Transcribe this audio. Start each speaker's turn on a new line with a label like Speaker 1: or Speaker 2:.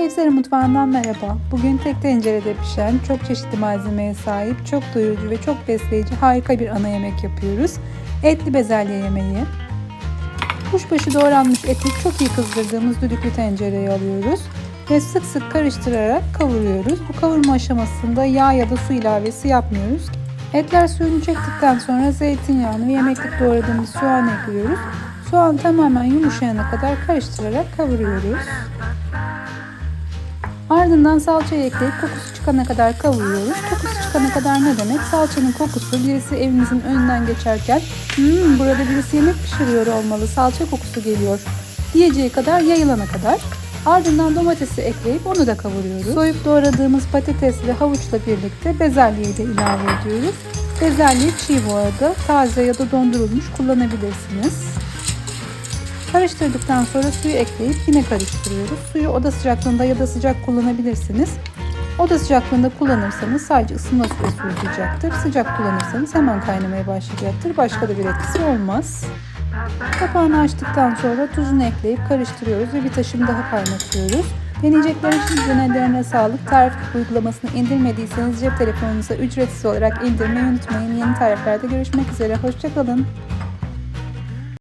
Speaker 1: Evseri mutfağından merhaba. Bugün tek tencerede pişen, çok çeşitli malzemeye sahip, çok doyurucu ve çok besleyici harika bir ana yemek yapıyoruz. Etli bezelye yemeği. Kuşbaşı doğranmış eti çok iyi kızdırdığımız düdüklü tencereye alıyoruz ve sık sık karıştırarak kavuruyoruz. Bu kavurma aşamasında yağ ya da su ilavesi yapmıyoruz. Etler suyunu çektikten sonra zeytinyağını ve yemeklik doğradığımız soğan ekliyoruz. Soğan tamamen yumuşayana kadar karıştırarak kavuruyoruz. Ardından salçayı ekleyip kokusu çıkana kadar kavuruyoruz. Kokusu çıkana kadar ne demek? Salçanın kokusu birisi evinizin önünden geçerken hmm, burada birisi yemek pişiriyor olmalı, salça kokusu geliyor diyeceği kadar yayılana kadar. Ardından domatesi ekleyip onu da kavuruyoruz. Soyup doğradığımız patates ve havuçla birlikte bezelyeyi de ilave ediyoruz. Bezelye çiğ bu arada. Taze ya da dondurulmuş kullanabilirsiniz. Karıştırdıktan sonra suyu ekleyip yine karıştırıyoruz. Suyu oda sıcaklığında ya da sıcak kullanabilirsiniz. Oda sıcaklığında kullanırsanız sadece ısınma süresi uzayacaktır. Sıcak kullanırsanız hemen kaynamaya başlayacaktır. Başka da bir etkisi olmaz. Kapağını açtıktan sonra tuzunu ekleyip karıştırıyoruz ve bir taşım daha kaynatıyoruz. Deneyecekler için ellerine sağlık. Tarif uygulamasını indirmediyseniz cep telefonunuza ücretsiz olarak indirmeyi unutmayın. Yeni tariflerde görüşmek üzere. Hoşçakalın.